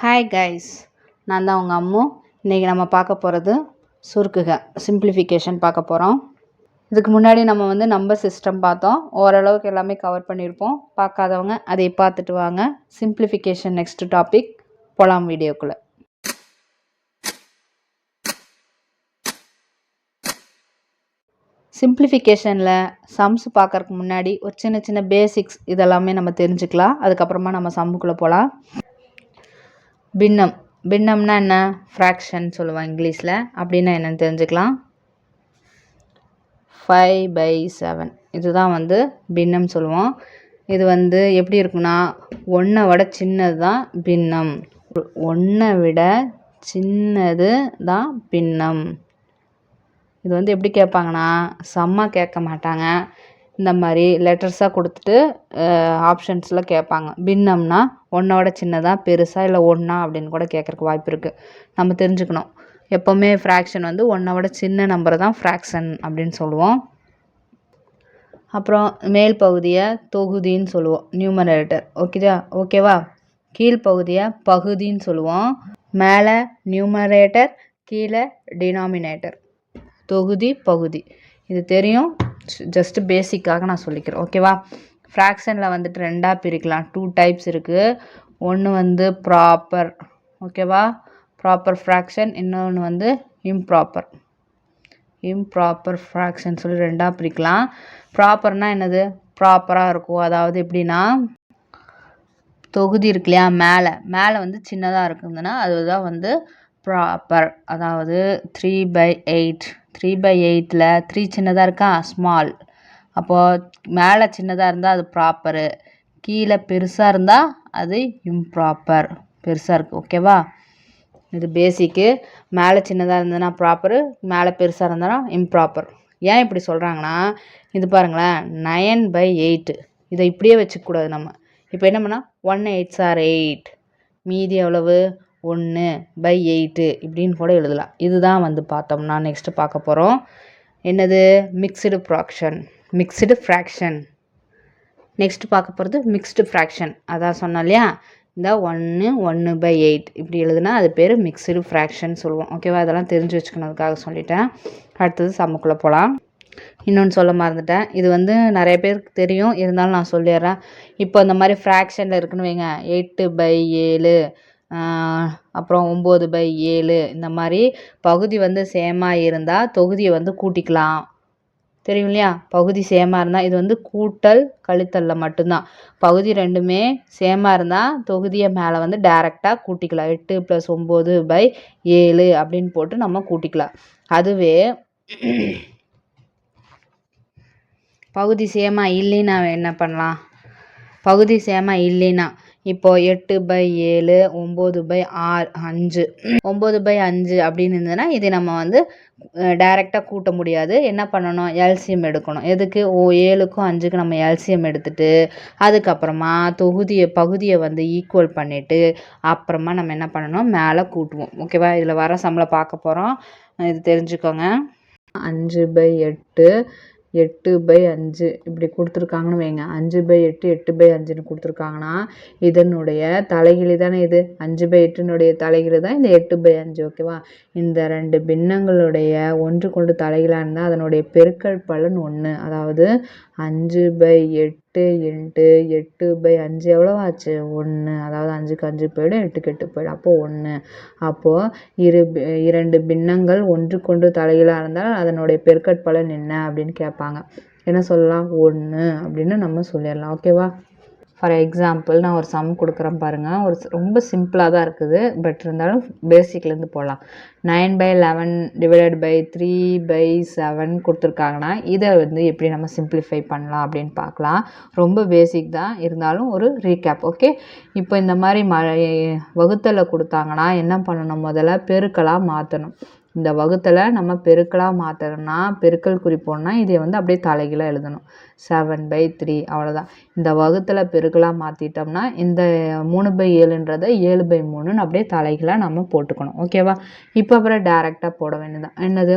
Hi guys நான் தான் உங்கள் அம்மு. இன்றைக்கி நம்ம பார்க்க போகிறது சுருக்குக சிம்பிளிஃபிகேஷன் பார்க்க போகிறோம் இதுக்கு முன்னாடி நம்ம வந்து நம்பர் சிஸ்டம் பார்த்தோம். ஓரளவுக்கு எல்லாமே கவர் பண்ணியிருப்போம். பார்க்காதவங்க அதை பார்த்துட்டு வாங்க. சிம்பிளிஃபிகேஷன் நெக்ஸ்ட் டாபிக் போலாம் வீடியோக்குள்ளே. சிம்பிளிஃபிகேஷனில் சம்ஸ் பார்க்குறதுக்கு முன்னாடி ஒரு சின்ன சின்ன பேசிக்ஸ் இதெல்லாமே நம்ம தெரிஞ்சுக்கலாம். அதுக்கப்புறமா நம்ம சம்முக்குள்ளே போகலாம் பின்னம். பின்னம்னா என்ன? ஃப்ராக்ஷன் சொல்லுவோம் இங்கிலீஷில். அப்படின்னா என்னென்னு தெரிஞ்சுக்கலாம். ஃபைவ் பை செவன் இதுதான் வந்து பின்னம் சொல்லுவோம். இது வந்து எப்படி இருக்குன்னா ஒன்றை விட சின்னது தான் பின்னம். ஒன்றை விட சின்னது தான் பின்னம். இது வந்து எப்படி கேட்பாங்கன்னா செம்ம கேட்க மாட்டாங்க. இந்த மாதிரி லெட்டர்ஸாக கொடுத்துட்டு ஆப்ஷன்ஸில் கேட்பாங்க. பின்னம்னா ஒன்றோட சின்னதாக பெருசாக இல்லை ஒன்றா அப்படின்னு கூட கேட்குறக்கு வாய்ப்பு இருக்குது நம்ம தெரிஞ்சுக்கணும். எப்போவுமே ஃப்ராக்ஷன் வந்து ஒன்றோட சின்ன நம்பரை தான் ஃப்ராக்ஷன் அப்படின்னு சொல்லுவோம். அப்புறம் மேல் பகுதியை தொகுதின்னு சொல்லுவோம் நியூமரேட்டர் ஓகேவா? ஓகேவா கீழ்ப்பகுதியை பகுதின்னு சொல்லுவோம். மேலே நியூமரேட்டர் கீழே டினாமினேட்டர் தொகுதி பகுதி. இது தெரியும். ஜஸ்ட் பேசிக்காக நான் சொல்லிக்கிறேன். ஓகேவா ஃப்ராக்ஷனில் வந்துட்டு ரெண்டாக பிரிக்கலாம். டூ டைப்ஸ் இருக்குது ஒன்று வந்து ப்ராப்பர் ஓகேவா ப்ராப்பர் ஃப்ராக்ஷன் இன்னொன்று வந்து இம்ப்ராப்பர் இம்ப்ராப்பர் ஃப்ராக்ஷன் சொல்லி ரெண்டாக பிரிக்கலாம். ப்ராப்பர்னால் என்னது? ப்ராப்பராக இருக்கும். அதாவது எப்படின்னா தொகுதி இருக்கு இல்லையா? மேலே. மேலே வந்து சின்னதாக இருக்குதுன்னா அதுதான் வந்து ப்ராப்பர் அதாவது three by eight three by எயிட்டில் த்ரீ சின்னதாக இருக்கா? ஸ்மால் அப்போது மேலே சின்னதாக இருந்தால் அது ப்ராப்பரு கீழே பெருசாக இருந்தால் அது இம்ப்ராப்பர் பெருசாக இருக்குது ஓகேவா இது பேசிக்கு மேலே சின்னதாக இருந்ததுன்னா ப்ராப்பரு மேலே பெருசாக இருந்ததுன்னா இம்ப்ராப்பர் ஏன் இப்படி சொல்கிறாங்கன்னா இது பாருங்களேன். நயன் பை எயிட்டு இதை இப்படியே வச்சுக்கூடாது நம்ம. இப்போ என்ன பண்ணால் ஒன் எயிட்ஸ் ஆர் எயிட் மீதி எவ்வளவு? ஒன்று பை எயிட்டு இப்படின்னு கூட எழுதலாம். இதுதான் வந்து பார்த்தோம்னா நெக்ஸ்ட்டு பார்க்க போகிறோம் என்னது? Mixed fraction mixed fraction next பார்க்க போகிறது மிக்ஸ்டு ஃப்ராக்ஷன் அதான் சொன்னோம் இல்லையா? இந்த ஒன்று ஒன்று பை எயிட் இப்படி எழுதுனா அது பேர் மிக்சடு ஃப்ராக்ஷன் சொல்லுவோம். ஓகேவா அதெல்லாம் தெரிஞ்சு வச்சுக்கணுக்காக சொல்லிட்டேன். அடுத்தது சமக்குள்ளே போகலாம் இன்னொன்று சொல்ல மறந்துட்டேன். இது வந்து நிறைய பேருக்கு தெரியும். இருந்தாலும் நான் சொல்லிடுறேன். இப்போ இந்த மாதிரி ஃப்ராக்ஷனில் இருக்குன்னு வைங்க. எட்டு பை ஏழு. அப்புறம் ஒம்பது பை ஏழு இந்த மாதிரி பகுதி வந்து சேமாக இருந்தால் தொகுதியை வந்து கூட்டிக்கலாம். தெரியும் இல்லையா? பகுதி சேமாக இருந்தால் இது வந்து கூட்டல் கழித்தலில் மட்டும்தான். பகுதி ரெண்டுமே சேமாக இருந்தால் தொகுதியை மேலே வந்து டேரெக்டாக கூட்டிக்கலாம். எட்டு ப்ளஸ் ஒம்பது பை ஏழு அப்படின்னு போட்டு நம்ம கூட்டிக்கலாம். அதுவே பகுதி சேமாக இல்லைன்னா என்ன பண்ணலாம்? பகுதி சேமாக இல்லைன்னா இப்போது எட்டு பை ஏழு ஒம்பது பை ஆறு அஞ்சு. ஒம்பது பை அஞ்சு அப்படின்னு இருந்ததுன்னா இதை நம்ம வந்து டைரெக்டாக கூட்ட முடியாது. என்ன பண்ணணும்? எல்சியம் எடுக்கணும். எதுக்கு? ஓ ஏழுக்கும் அஞ்சுக்கும் நம்ம எல்சியம் எடுத்துட்டு அதுக்கப்புறமா தொகுதியை பகுதியை வந்து ஈக்குவல் பண்ணிவிட்டு அப்புறமா நம்ம என்ன பண்ணணும்? மேலே கூட்டுவோம். ஓகேவா இதில் வர சம்பளம் பார்க்க போகிறோம் இது தெரிஞ்சுக்கோங்க. அஞ்சு பை எட்டு எட்டு பை அஞ்சு. இப்படி கொடுத்துருக்காங்கன்னு வைங்க. அஞ்சு பை எட்டு எட்டு பை அஞ்சுன்னு கொடுத்துருக்காங்கன்னா இதனுடைய தலைகிழி தானே இது? அஞ்சு பை எட்டுனுடைய தலைகிழி தான் இந்த எட்டு பை அஞ்சு ஓகேவா இந்த ரெண்டு பின்னங்களுடைய ஒன்று கொண்டு தலைகளாக இருந்தால் அதனுடைய பெருக்கல் பலன் ஒன்று அதாவது அஞ்சு பை எட்டு இன்ட்டு எட்டு பை அஞ்சு எவ்வளோ ஆச்சு ஒன்று அதாவது அஞ்சுக்கு அஞ்சு போயிடும் எட்டுக்கு எட்டு போயிடும். அப்போது ஒன்று அப்போது இரு இரண்டு பின்னங்கள் ஒன்று கொண்டு தலைகளாக இருந்தால் அதனுடைய பெருக்கற்பலன் என்ன அப்படின்னு கேட்பாங்க. என்ன சொல்லலாம்? ஒன்று அப்படின்னு நம்ம சொல்லிடலாம். ஓகேவா? ஃபார் எக்ஸாம்பிள் நான் ஒரு சம் கொடுக்குறேன் பாருங்கள் ஒரு ரொம்ப சிம்பிளாக தான் இருக்குது. பட் இருந்தாலும் பேசிக்லேருந்து போகலாம் nine by eleven divided by three by seven கொடுத்துருக்காங்கன்னா இதை வந்து எப்படி நம்ம சிம்பிளிஃபை பண்ணலாம் அப்படின்னு பார்க்கலாம். ரொம்ப பேசிக் தான். இருந்தாலும் ஒரு ரீகேப் ஓகே இப்போ இந்த மாதிரி ம வகுத்தலை கொடுத்தாங்கன்னா என்ன பண்ணணும்? முதல்ல பெருக்கலாக மாற்றணும் இந்த வகுத்தலை நம்ம பெருக்கலாக மாற்றணும்னா பெருக்கல் குறிப்போம்னா இதை வந்து அப்படியே தலைகீழாக எழுதணும். செவன் பை த்ரீ அவ்வளோதான் இந்த வகுத்தில் பெருக்கலாக மாற்றிட்டோம்னா இந்த மூணு பை ஏழுன்றதை ஏழு பை மூணுன்னு அப்படியே தலைகளாக நம்ம போட்டுக்கணும். ஓகேவா இப்போ அப்புறம் டேரெக்டாக போட வேண்டியதான் என்னது?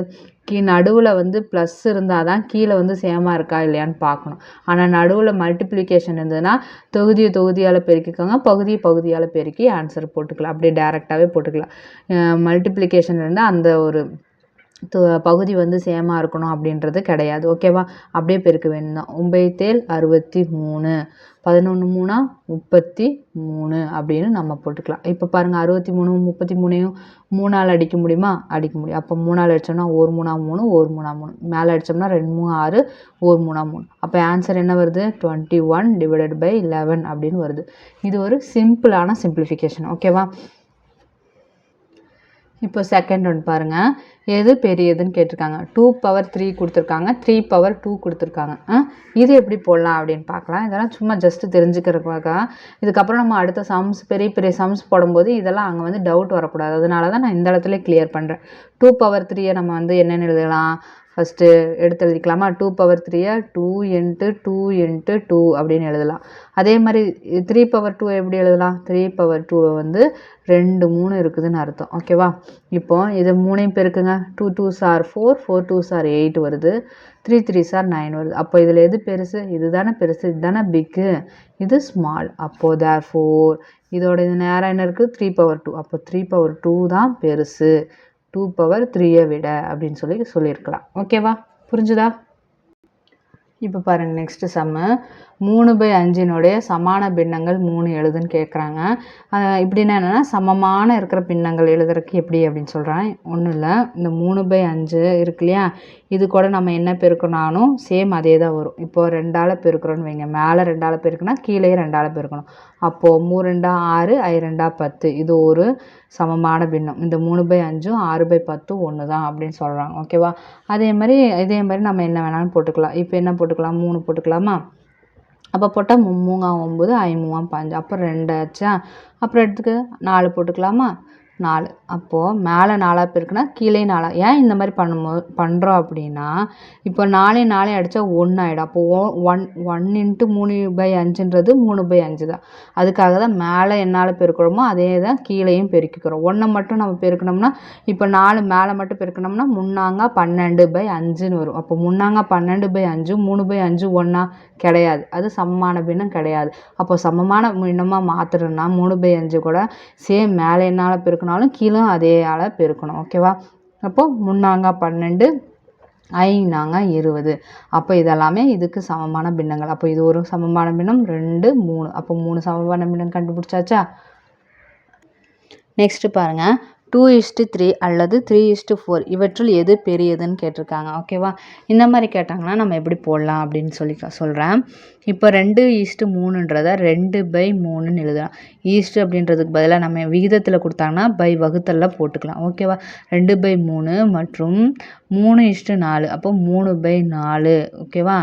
கீ நடுவில் வந்து ப்ளஸ் இருந்தால் தான் கீழே வந்து சேமாக இருக்கா இல்லையான்னு பார்க்கணும். ஆனால் நடுவில் மல்டிப்ளிகேஷன் இருந்ததுன்னா தொகுதியை தொகுதியால் பெருக்கிக்கோங்க பகுதியை பகுதியால் பெருக்கி ஆன்சர் போட்டுக்கலாம். அப்படியே டேரெக்டாகவே போட்டுக்கலாம். மல்டிப்ளிகேஷன் இருந்தால் அந்த ஒரு பகுதி வந்து சேமாக இருக்கணும் அப்படின்றது கிடையாது. ஓகேவா? அப்படியே பெருக்க வேணும் தான். ஒம்பைத்தேல் அறுபத்தி மூணு பதினொன்று மூணா முப்பத்தி மூணு அப்படின்னு நம்ம போட்டுக்கலாம். இப்போ பாருங்கள் அறுபத்தி மூணு முப்பத்தி மூணையும் மூணால் அடிக்க முடியுமா? அடிக்க முடியும். அப்போ மூணால் அடித்தோம்னா ஒரு மூணா மூணு ஒரு மூணா மூணு. மேலே அடித்தோம்னா ரெண்டு மூணு ஆறு ஒரு மூணா மூணு. அப்போ ஆன்சர் என்ன வருது? Twenty one divided by eleven அப்படின்னு வருது. இது ஒரு சிம்பிளான சிம்பிளிஃபிகேஷன் ஓகேவா? இப்போ செகண்ட் ஒன் பாருங்கள் எது பெரியதுன்னு கேட்டிருக்காங்க. டூ பவர் த்ரீ கொடுத்துருக்காங்க. த்ரீ பவர் டூ கொடுத்துருக்காங்க. இது எப்படி போடலாம் அப்படின்னு பார்க்கலாம். இதெல்லாம் சும்மா ஜஸ்ட்டு தெரிஞ்சுக்கிறதுக்காக. இதுக்கப்புறம் நம்ம அடுத்த சம்ஸ் பெரிய பெரிய சம்ஸ் போடும்போது இதெல்லாம் அங்கே வந்து டவுட் வரக்கூடாது. அதனால தான் நான் இந்த இடத்துல கிளியர் பண்ணுறேன் டூ பவர் த்ரீயை நம்ம வந்து என்னென்னு எழுதலாம்? ஃபஸ்ட்டு எடுத்து எழுதிக்கலாமா? டூ பவர் த்ரீயாக two into two into two அப்படின்னு எழுதலாம். அதே மாதிரி த்ரீ பவர் டூ எப்படி எழுதலாம்? த்ரீ பவர் டூவை வந்து ரெண்டு மூணு இருக்குதுன்னு அர்த்தம். ஓகேவா இப்போ இதை மூணையும் பெருக்குங்க. Two two are four four two are eight வருது. த்ரீ த்ரீ சார் நைன் வருது. அப்போ இதில் எது பெருசு? இது தானே பெருசு. இது தானே பிக்கு இது ஸ்மால் அப்போது தேர் ஃபோர் இதோட இது நேரம் என்ன இருக்குது த்ரீ பவர் டூ அப்போ த்ரீ பவர் டூ தான் பெருசு. டூ பவர் த்ரீயை விட அப்படின்னு சொல்லி சொல்லியிருக்கலாம். ஓகேவா புரிஞ்சுதா? இப்போ பாருங்கள் நெக்ஸ்ட்டு சம்மு மூணு பை அஞ்சினுடைய சமான பின்னங்கள் மூணு எழுதுன்னு கேட்குறாங்க இப்படின்னா என்னென்னா சமமான இருக்கிற பின்னங்கள் எழுதுறதுக்கு எப்படி அப்படின்னு சொல்கிறேன் ஒன்றும் இல்லை. இந்த மூணு பை அஞ்சு இருக்கு இல்லையா? இது கூட நம்ம என்ன பெருக்கணாலும் சேம் அதே தான் வரும். இப்போது ரெண்டால் பெருக்கிறோன்னு வைங்க. மேலே ரெண்டால் பெருக்குனா கீழே ரெண்டால் பெருக்கணும். அப்போது மூ ரெண்டா ஆறு ஐ ரெண்டா பத்து. இது ஒரு சமமான பின்னம். இந்த மூணு பை அஞ்சும் ஆறு பை பத்தும் ஒன்று தான் அப்படின்னு சொல்கிறாங்க ஓகேவா? அதே மாதிரி இதே மாதிரி நம்ம என்ன வேணாலும் போட்டுக்கலாம். இப்போ என்ன போட்டுக்கலாம்? மூணு போட்டுக்கலாமா? அப்போ போட்டால் மும்மூங்கா ஒம்பது ஐ பாஞ்சு. அப்புறம் ரெண்டு ஆச்சா? அப்புறம் எடுத்துக்க நாலு போட்டுக்கலாமா? நாலு. அப்போது மேலே நாலாக பெருக்குனா கீழே நாலாக ஏன் இந்த மாதிரி பண்ணும்போது பண்ணுறோம் அப்படின்னா இப்போ நாலே நாலே அடித்தா ஒன்று ஆகிடும் அப்போது ஓ ஒன் ஒன் இன்ட்டு மூணு பை அஞ்சுன்றது மூணு பை அஞ்சு தான். அதுக்காக தான் மேலே என்னால் பெருக்கிறோமோ அதே தான் கீழேயும் பெருக்கிக்கிறோம். ஒன்றை மட்டும் நம்ம பெருக்கணும்னா இப்போ நாலு மேலே மட்டும் பெருக்கணும்னா முன்னாங்க பன்னெண்டு பை அஞ்சுன்னு வரும். அப்போ முன்னாங்க பன்னெண்டு பை அஞ்சு மூணு பை அஞ்சு ஒன்றா கிடையாது. அது சமமான பின்னம் கிடையாது. அப்போ சமமான பின்னமாக மாற்றுறோன்னா மூணு பை அஞ்சு கூட சேம் மேலே என்னால் பெருக்கணும் பெருக்கினாலும் கீழே அதே ஆள் பெருக்கணும் ஓகேவா அப்போது முன்னாங்க பன்னெண்டு ஐநாங்க இருபது. அப்போ இதெல்லாமே இதுக்கு சமமான பின்னங்கள். அப்போ இது ஒரு சமமான பின்னம் ரெண்டு மூணு. அப்போ மூணு சமமான பின்னம் கண்டுபிடிச்சாச்சா? நெக்ஸ்ட்டு பாருங்கள் டூ இஸ்ட்டு த்ரீ அல்லது த்ரீ இஸ்ட்டு ஃபோர் இவற்றுள் எது பெரியதுன்னு கேட்டிருக்காங்க. ஓகேவா இந்த மாதிரி கேட்டாங்கன்னா நம்ம எப்படி போடலாம் அப்படின்னு சொல்லி சொல்கிறேன் இப்போ ரெண்டு ஈஸ்ட்டு மூணுன்றத ரெண்டு பை மூணுன்னு எழுதலாம். ஈஸ்ட்டு அப்படின்றதுக்கு பதிலாக நம்ம விகிதத்தில் கொடுத்தாங்கன்னா பை வகுத்தலில் போட்டுக்கலாம். ஓகேவா ரெண்டு பை மூணு மற்றும் மூணு இஸ்ட்டு நாலு அப்போ மூணு பை நாலு. ஓகேவா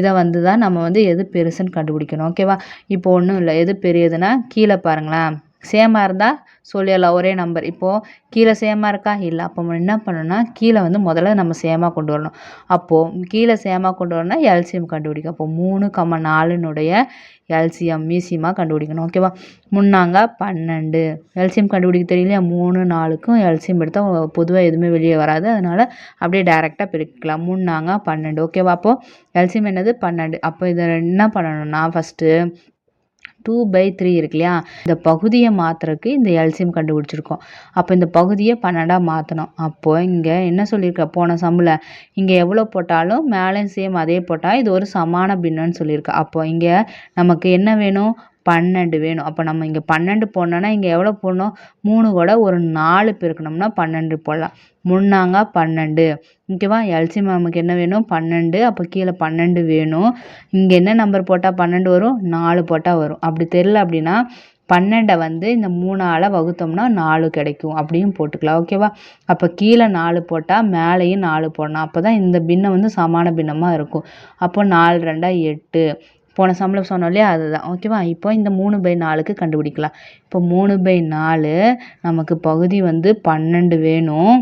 இதை வந்து தான் நம்ம வந்து எது பெருசுன்னு கண்டுபிடிக்கணும். ஓகேவா இப்போ ஒன்றும் இல்லை. எது பெரியதுன்னா கீழே பாருங்களேன். சேமாக இருந்தால் சொல்லிடலாம் ஒரே நம்பர் இப்போது கீழே சேமாக இருக்கா? இல்லை. அப்போ நம்ம என்ன பண்ணணும்னா கீழே வந்து முதல்ல நம்ம சேமாக கொண்டு வரணும். அப்போது கீழே சேமாக கொண்டு வரணும்னா எல்சிஎம் கண்டுபிடிக்கும் அப்போது மூணு கம்ம நாலுனுடைய எல்சிஎம் மீசியமாக கண்டுபிடிக்கணும். ஓகேவா முன்னாங்க பன்னெண்டு. எல்சிஎம் கண்டுபிடிக்க தெரியலையா? மூணு நாலுக்கும் எல்சிஎம் எடுத்தால் பொதுவாக எதுவுமே வெளியே வராது. அதனால் அப்படியே டேரெக்டாக பிரிக்கலாம். முன்னாங்க பன்னெண்டு. ஓகேவா அப்போது எல்சிஎம் என்னது? பன்னெண்டு. அப்போ இதை என்ன பண்ணணும்னா ஃபஸ்ட்டு டூ பை த்ரீ இருக்கு இல்லையா? இந்த பகுதியை மாற்றுறதுக்கு இந்த எல்சியம் கண்டுபிடிச்சிருக்கோம். அப்போ இந்த பகுதியை பன்னெண்டாக மாற்றணும் அப்போது இங்கே என்ன சொல்லியிருக்க? போன சம்மில் இங்கே எவ்வளோ போட்டாலும் மேலே சேம் அதே போட்டால் இது ஒரு சமான பின்னன்னு சொல்லியிருக்கா. அப்போ இங்கே நமக்கு என்ன வேணும்? பன்னெண்டு வேணும். அப்போ நம்ம இங்கே பன்னெண்டு போடணுன்னா இங்கே எவ்வளோ போடணும்? மூணு கூட ஒரு நாலு பெருக்கணும்னா பன்னெண்டு போடலாம். முன்னாங்க பன்னெண்டு. ஓகேவா எல்சிஎம் நமக்கு என்ன வேணும்? பன்னெண்டு. அப்போ கீழே பன்னெண்டு வேணும். இங்கே என்ன நம்பர் போட்டால் பன்னெண்டு வரும்? நாலு போட்டால் வரும். அப்படி தெரில அப்படின்னா பன்னெண்டை வந்து இந்த மூணால் வகுத்தோம்னா நாலு கிடைக்கும். அப்படியும் போட்டுக்கலாம். ஓகேவா? அப்போ கீழே நாலு போட்டால் மேலேயும் நாலு போடணும். அப்போ தான் இந்த பின்னம் வந்து சமான பின்னமாக இருக்கும். அப்போ நாலு ரெண்டாக எட்டு. போன சம்பளம் சொன்னோம் இல்லையா அதுதான் ஓகேவா இப்போ இந்த மூணு பை நாலுக்கு கண்டுபிடிக்கலாம். இப்போ மூணு பை நாலு நமக்கு பகுதி வந்து பன்னெண்டு வேணும்.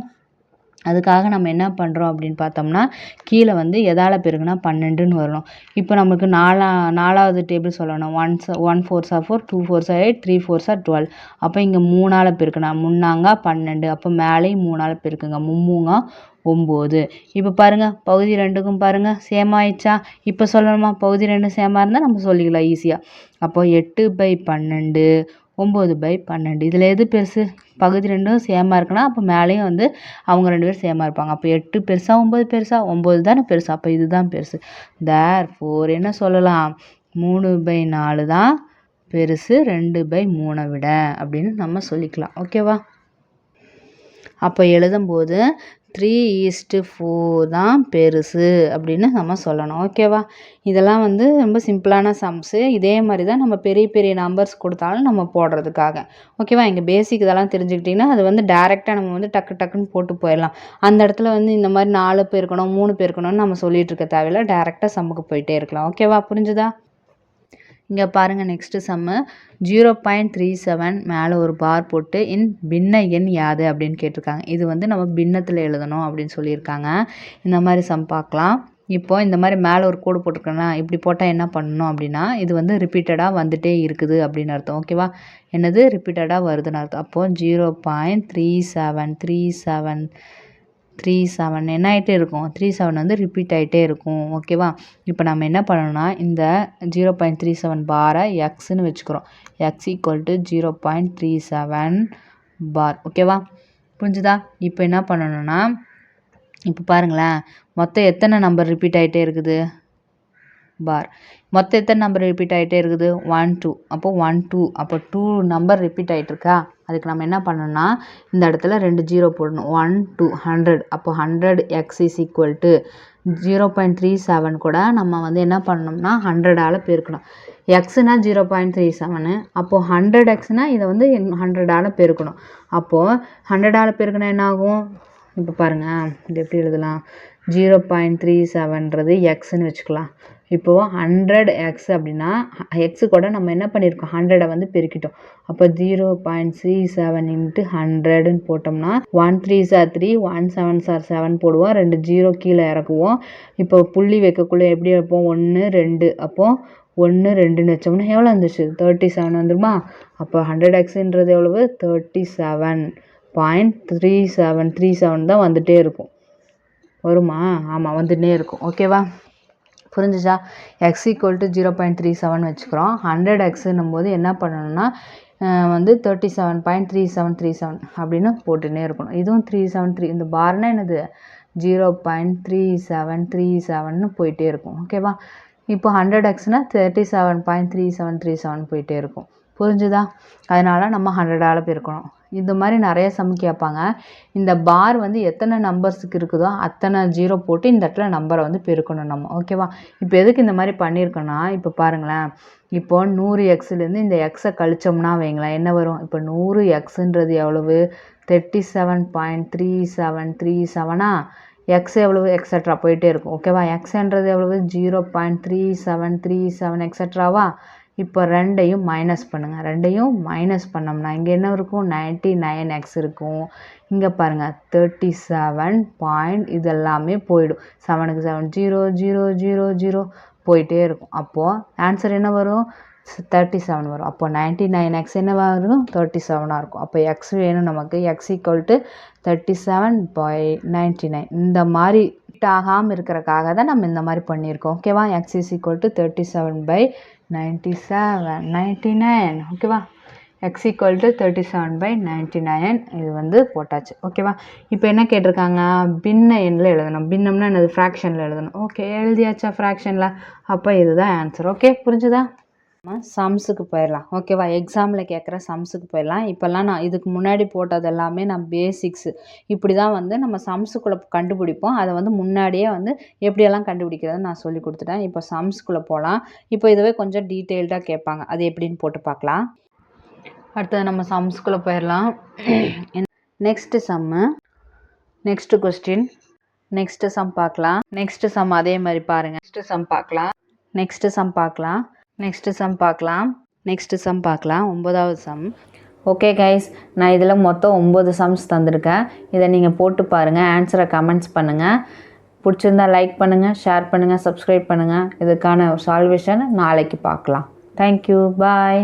அதுக்காக நம்ம என்ன பண்ணுறோம் அப்படின்னு பார்த்தோம்னா கீழே வந்து எதால் பெருகுனா பன்னெண்டுன்னு வரணும். இப்போ நமக்கு நாலா நாலாவது டேபிள் சொல்லணும். One one four are four two four are eight three four are twelve அப்போ இங்கே மூணால் பெருக்கணும் முன்னாங்க பன்னெண்டு அப்போ மேலேயும் மூணால் பெருக்குங்க. மும்மூங்க ஒம்பது இப்போ பாருங்கள் பகுதி ரெண்டுக்கும் பாருங்கள் சேம் ஆயிடுச்சா இப்போ சொல்லணுமா? பகுதி ரெண்டும் சேமாக இருந்தால் நம்ம சொல்லிக்கலாம் ஈஸியாக அப்போ எட்டு பை பன்னெண்டு ஒம்பது பை பன்னெண்டு. இதில் எது பெருசு? பகுதி ரெண்டும் சேமாக இருக்குன்னா அப்போ மேலேயும் வந்து அவங்க ரெண்டு பேரும் சேமாக இருப்பாங்க. அப்போ எட்டு பெருசா ஒம்பது பெருசா? ஒம்பது தானே பெருசு. அப்போ இதுதான் பெருசு. தேர் ஃபோர் என்ன சொல்லலாம்? மூணு பை நாலு தான் பெருசு. ரெண்டு பை மூணை விட அப்படின்னு நம்ம சொல்லிக்கலாம். ஓகேவா அப்போ எழுதும்போது த்ரீ ஈஸ்ட்டு ஃபோர் தான் பெருசு அப்படின்னு நம்ம சொல்லணும். ஓகேவா இதெல்லாம் வந்து ரொம்ப சிம்பிளான சம்ஸு இதே மாதிரி தான் நம்ம பெரிய பெரிய நம்பர்ஸ் கொடுத்தாலும் நம்ம போடுறதுக்காக. ஓகேவா இங்கே பேசிக் இதெல்லாம் தெரிஞ்சுக்கிட்டிங்கன்னா அது வந்து டேரெக்டாக நம்ம வந்து டக்கு டக்குன்னு போட்டு போயிடலாம். அந்த இடத்துல வந்து இந்த மாதிரி நாலு பேர் இருக்கணும் மூணு பேர் இருக்கணும்னு நம்ம சொல்லிட்டு இருக்க தேவையில்ல. டேரெக்டாக சம்முக்கு போயிட்டே இருக்கலாம். ஓகேவா புரிஞ்சுதா? இங்கே பாருங்கள் next sum zero point three seven மேலே ஒரு பார் போட்டு இன் பின்ன எண் யாது? அப்படின்னு கேட்டிருக்காங்க. இது வந்து நம்ம பின்னத்தில் எழுதணும் அப்படின்னு சொல்லியிருக்காங்க. இந்த மாதிரி சம் பார்க்கலாம். இப்போ இந்த மாதிரி மேலே ஒரு கோடு போட்டிருக்கேன்னா இப்படி போட்டால் என்ன பண்ணணும் அப்படின்னா இது வந்து ரிப்பீட்டடாக வந்துட்டே இருக்குது அப்படின்னு அர்த்தம். ஓகேவா என்னது? ரிப்பீட்டடாக வருதுன்னு அர்த்தம். அப்போது zero point three seven three seven three seven என்ன ஆகிட்டே இருக்கும். த்ரீ செவன் வந்து ரிப்பீட் ஆகிட்டே இருக்கும். ஓகேவா இப்போ நம்ம என்ன பண்ணணும்னா இந்த ஜீரோ பாயிண்ட் த்ரீ செவன் பாரை எக்ஸ்னு வச்சுக்கிறோம். X equal to zero point three seven bar ஓகேவா புரிஞ்சுதா? இப்போ என்ன பண்ணணும்னா இப்போ பாருங்களேன். மொத்தம் எத்தனை நம்பர் ரிப்பீட் ஆகிட்டே இருக்குது? பார் மொத்தம் எத்தனை நம்பர் ரிப்பீட் ஆகிட்டே இருக்குது? ஒன் டூ அப்போ ஒன் டூ அப்போ டூ நம்பர் ரிப்பீட் ஆகிட்ருக்கா அதுக்கு நம்ம என்ன பண்ணணும்னா இந்த இடத்துல ரெண்டு ஜீரோ போடணும். ஒன் டூ ஹண்ட்ரட் அப்போ hundred x is equal to zero point three seven கூட நம்ம வந்து என்ன பண்ணணும்னா ஹண்ட்ரடால் பெருக்கணும். எக்ஸுனால் ஜீரோ பாயிண்ட் த்ரீ செவனு அப்போது ஹண்ட்ரட் எக்ஸ்னால் இதை வந்து ஹண்ட்ரடால் பெருக்கணும். அப்போது ஹண்ட்ரடால் பெருக்கினா என்ன ஆகும்? இப்போ பாருங்கள் இது எப்படி எழுதலாம்? ஜீரோ பாயிண்ட் த்ரீ செவன்றது எக்ஸ்ன்னு வச்சுக்கலாம். இப்போது ஹண்ட்ரட் எக்ஸ் அப்படின்னா எக்ஸு கூட நம்ம என்ன பண்ணியிருக்கோம் ஹண்ட்ரடை வந்து பெருக்கிட்டோம். அப்போ zero point three seven into ஹண்ட்ரடுன்னு போட்டோம்னா one three are three one seven are seven போடுவோம். ரெண்டு ஜீரோ கீழே இறக்குவோம். இப்போ புள்ளி வைக்கக்குள்ளே எப்படி வைப்போம்? ஒன்று ரெண்டு. அப்போது ஒன்று ரெண்டுன்னு வச்சோம்னா எவ்வளோ வந்துச்சு? தேர்ட்டி செவன் வந்துருமா? அப்போ ஹண்ட்ரட் எக்ஸுன்றது எவ்வளவு? Thirty seven point three seven three seven தான் வந்துகிட்டே இருக்கும். வருமா? ஆமாம் வந்துட்டே இருக்கும். ஓகேவா புரிஞ்சுச்சா? X equal to zero point three seven வச்சுக்கிறோம். ஹண்ட்ரட் எக்ஸுன்னும் போது என்ன பண்ணணும்னா வந்து thirty seven point three seven three seven அப்படின்னு போட்டுகிட்டே இருக்கணும். இதுவும் த்ரீ செவன் த்ரீ இந்த பார்னா என்னது? Zero point three seven three செவன்னு போயிட்டே இருக்கும். ஓகேவா இப்போ hundred எக்ஸ்னால் thirty seven point three seven three seven போயிட்டே இருக்கும். புரிஞ்சுதா? அதனால் நம்ம ஹண்ட்ரடால் பெருக்கணும். இந்த மாதிரி நிறைய சம் கேட்பாங்க. இந்த பார் வந்து எத்தனை நம்பர்ஸுக்கு இருக்குதோ அத்தனை ஜீரோ போட்டு இந்த இடத்துல நம்பரை வந்து பெருக்கணும் நம்ம. ஓகேவா இப்போ எதுக்கு இந்த மாதிரி பண்ணியிருக்கோன்னா இப்போ பாருங்களேன். இப்போ நூறு எக்ஸ்லேருந்து இந்த எக்ஸை கழிச்சோம்னா வைங்களேன் என்ன வரும்? இப்போ நூறு எக்ஸுன்றது எவ்வளவு? Thirty seven point three seven three செவனா எக்ஸ் எவ்வளவு? எக்ஸட்ரா போயிட்டே இருக்கும். ஓகேவா எக்ஸ்ன்றது எவ்வளவு? Zero point three seven three seven எக்ஸட்ராவா இப்போ ரெண்டையும் மைனஸ் பண்ணுங்கள் ரெண்டையும் மைனஸ் பண்ணோம்னா இங்கே என்ன இருக்கும்? நைன்ட்டி நைன் எக்ஸ் இருக்கும். இங்கே பாருங்கள் தேர்ட்டி செவன் பாயிண்ட் இது எல்லாமே போயிடும் செவனுக்கு seven zero zero zero zero போயிட்டே இருக்கும். அப்போது ஆன்சர் என்ன வரும்? தேர்ட்டி செவன் வரும். அப்போ நைன்ட்டி நைன் எக்ஸ் என்ன வரும்? தேர்ட்டி செவனாக இருக்கும். அப்போ எக்ஸ் வேணும் நமக்கு. X equal to thirty seven by ninety nine இந்த மாதிரி ஆகாமல் இருக்கிறக்காக தான் நம்ம இந்த மாதிரி பண்ணியிருக்கோம். ஓகேவா x is equal to thirty seven by ninety seven ninety nine ஓகேவா x equal to thirty seven by ninety nine இது வந்து போட்டாச்சு. ஓகேவா இப்போ என்ன கேட்டிருக்காங்க? பின்ன எண்ணில் எழுதணும். பின்னம்னா என்னது? ஃப்ராக்ஷனில் எழுதணும். ஓகே எழுதியாச்சா ஃப்ராக்ஷனில் அப்போ இதுதான் ஆன்சர் ஓகே புரிஞ்சுதா? நம்ம சம்ஸுக்கு போயிடலாம். ஓகேவா? எக்ஸாமில் கேட்குற சம்ஸுக்கு போயிடலாம். இப்போல்லாம் நான் இதுக்கு முன்னாடி போட்டது எல்லாமே நான் பேசிக்ஸு இப்படி தான் வந்து நம்ம சம்ஸுக்குள்ளே கண்டுபிடிப்போம். அதை வந்து முன்னாடியே வந்து எப்படியெல்லாம் கண்டுபிடிக்கிறதுன்னு நான் சொல்லி கொடுத்துட்டேன். இப்போ சம்ஸுக்குள்ளே போகலாம் இப்போ இதுவே கொஞ்சம் டீட்டெயில்டாக கேட்பாங்க. அது எப்படின்னு போட்டு பார்க்கலாம். அடுத்தது நம்ம சம்ஸுக்குள்ளே போயிடலாம். Next sum next question next sum பார்க்கலாம். நெக்ஸ்ட்டு சம் அதே மாதிரி பாருங்கள் நெக்ஸ்ட்டு சம் பார்க்கலாம். நெக்ஸ்ட்டு சம் பார்க்கலாம். நெக்ஸ்ட்டு சம் பார்க்கலாம். நெக்ஸ்ட்டு சம் பார்க்கலாம். ஒம்பதாவது சம் ஓகே கைஸ் நான் இதில் மொத்தம் ஒம்பது சம்ஸ் தந்திருக்கேன். இதை நீங்கள் போட்டு பாருங்கள் ஆன்சரை கமெண்ட்ஸ் பண்ணுங்கள் பிடிச்சிருந்தா லைக் பண்ணுங்கள் ஷேர் பண்ணுங்கள் சப்ஸ்கிரைப் பண்ணுங்கள் இதுக்கான சால்வேஷன் நாளைக்கு பார்க்கலாம். Thank you bye